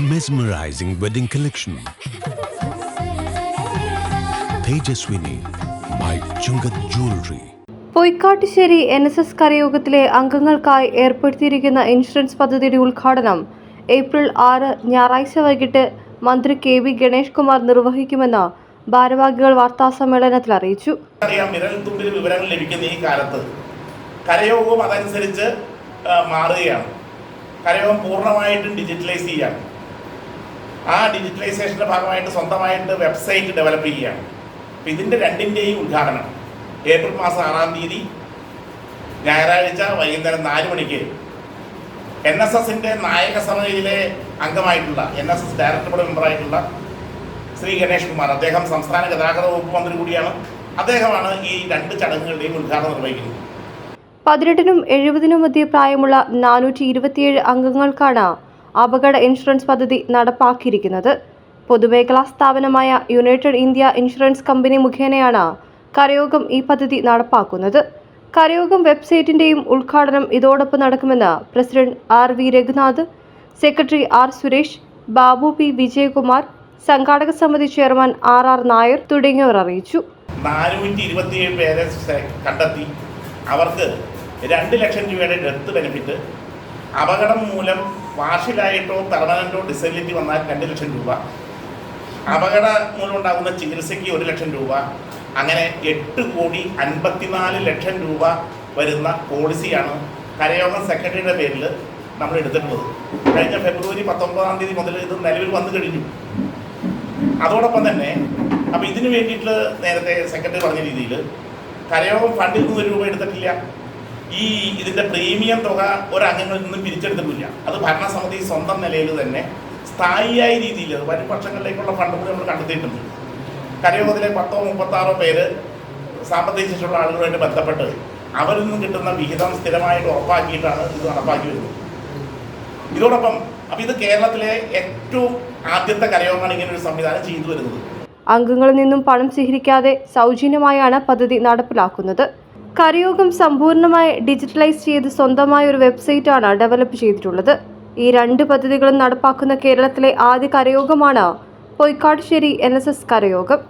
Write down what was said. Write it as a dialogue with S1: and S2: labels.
S1: mesmerizing wedding collection. Tejaswini by Chungat Jewelry.
S2: Poykkattusseri N S S കരയോഗത്തിലെ അംഗങ്ങൾക്കായി ഏർപ്പെടുത്തിയിരിക്കുന്ന insurance പദ്ധതിയുടെ ഉദ്ഘാടനം ഏപ്രിൽ ആറ് ഞായറാഴ്ച വൈകിട്ട് മന്ത്രി കെ വി ഗണേഷ് കുമാർ നിർവഹിക്കുമെന്ന് ഭാരവാഹികൾ വാർത്താസമ്മേളനത്തിൽ അറിയിച്ചു
S3: അറിയാം വിവരങ്ങൾ ലഭിക്കുന്ന ഈ കാലത്ത് കരയോഗവും അതനുസരിച്ച് മാറുകയാണ് കരയോഗം പൂർണമായിട്ടും ഡിജിറ്റലൈസ് ചെയ്യുകയാണ് ആ ഡിജിറ്റലൈസേഷന്റെ ഭാഗമായിട്ട് സ്വന്തമായിട്ട് വെബ്സൈറ്റ് ഡെവലപ്പ് ചെയ്യുകയാണ്. അപ്പം ഇതിന്റെ രണ്ടിന്റെയും ഉദ്ഘാടനം. ഏപ്രിൽ മാസം ആറാം തീയതി ഞായറാഴ്ച വൈകുന്നേരം നാല് മണിക്ക് എൻ എസ് എസിന്റെ നായക സമിതിയിലെ അംഗമായിട്ടുള്ള N S S director board മെമ്പറായിട്ടുള്ള Shri Ganesh Kumar അദ്ദേഹം സംസ്ഥാന ഗതാഗത വകുപ്പ് മന്ത്രി കൂടിയാണ്. അദ്ദേഹമാണ് ഈ രണ്ട് ചടങ്ങുകളുടെയും ഉദ്ഘാടനം നിർവഹിക്കുന്നത്.
S2: പതിനെട്ടിനും എഴുപതിനും മധ്യ പ്രായമുള്ള നാനൂറ്റി ഇരുപത്തിയേഴ് അംഗങ്ങൾക്കാണ് അപകട ഇൻഷുറൻസ് പദ്ധതി നടപ്പാക്കിയിരിക്കുന്നത്. പൊതുമേഖലാ സ്ഥാപനമായ യുണൈറ്റഡ് ഇന്ത്യ ഇൻഷുറൻസ് കമ്പനി മുഖേനയാണ് കരയോഗം ഈ പദ്ധതി നടപ്പാക്കുന്നത്. കരയോഗം വെബ്സൈറ്റിന്റെയും ഉദ്ഘാടനം ഇതോടൊപ്പം നടക്കുമെന്ന് president R V Raghunath secretary R Suresh Babu P Vijayakumar സംഘാടക സമിതി ചെയർമാൻ ആർ ആർ നായർ തുടങ്ങിയവർ അറിയിച്ചു.
S3: നാനൂറ്റി ഇരുപത്തിയേഴ് പേരെ കണ്ടെത്തി. അവർക്ക് രണ്ട് ലക്ഷം രൂപയുടെ ഡെത്ത് ബെനിഫിറ്റ് അപകടം മൂലം വാർഷികമായിട്ടോ പെർമനന്റോ ഡിസബിലിറ്റി വന്നാൽ രണ്ട് ലക്ഷം രൂപ. അപകട മൂലം ഉണ്ടാകുന്ന ചികിത്സയ്ക്ക് ഒരു ലക്ഷം രൂപ. അങ്ങനെ എട്ട് കോടി അൻപത്തിനാല് ലക്ഷം രൂപ വരുന്ന പോളിസിയാണ് കരയോഗം സെക്രട്ടറിയുടെ പേരിൽ നമ്മൾ എടുത്തിട്ടുള്ളത്. കഴിഞ്ഞ ഫെബ്രുവരി പത്തൊമ്പതാം തീയതി മുതൽ ഇത് നിലവിൽ വന്നു കഴിഞ്ഞു. അതോടൊപ്പം തന്നെ അപ്പോൾ ഇതിനു വേണ്ടിയിട്ട് നേരത്തെ സെക്രട്ടറി പറഞ്ഞ രീതിയിൽ കരയോഗം ഫണ്ടിൽ നിന്ന് ഒരു രൂപ എടുത്തിട്ടില്ല. ഈ ഇതിന്റെ പ്രീമിയം തുക ഒരംഗങ്ങളിൽ നിന്നും പിരിച്ചെടുത്തിട്ടില്ല. അത് ഭരണസമിതി സ്വന്തം നിലയിൽ തന്നെ സ്ഥായിയായ രീതിയിൽ അത് വരും വർഷങ്ങളിലേക്കുള്ള ഫണ്ട് നമ്മൾ കണ്ടെത്തിയിട്ടുണ്ട്. കരയോഗത്തിലെ പത്തോ മുപ്പത്താറോ പേര് സാമ്പത്തിക ശേഷിയുള്ള ആളുകളുമായിട്ട് ബന്ധപ്പെട്ട് അവരിൽ നിന്നും കിട്ടുന്ന വിഹിതം സ്ഥിരമായിട്ട് ഉറപ്പാക്കിയിട്ടാണ് ഇത് നടപ്പാക്കി വരുന്നത്. ഇതോടൊപ്പം അപ്പം ഇത് കേരളത്തിലെ ഏറ്റവും ആദ്യത്തെ കരയോഗമാണ് ഇങ്ങനെ ഒരു സംവിധാനം ചെയ്തു വരുന്നത്.
S2: അംഗങ്ങളിൽ നിന്നും പണം സ്വീകരിക്കാതെ സൗജന്യമായാണ് പദ്ധതി നടപ്പിലാക്കുന്നത്. കരയോഗം സമ്പൂർണമായി ഡിജിറ്റലൈസ് ചെയ്ത് സ്വന്തമായ ഒരു വെബ്സൈറ്റാണ് ഡെവലപ്പ് ചെയ്തിട്ടുള്ളത്. ഈ രണ്ട് പദ്ധതികളും നടപ്പാക്കുന്ന കേരളത്തിലെ ആദ്യ കരയോഗമാണ് പൊയ്ക്കാട്ടുശ്ശേരി എൻ എസ് എസ് കരയോഗം.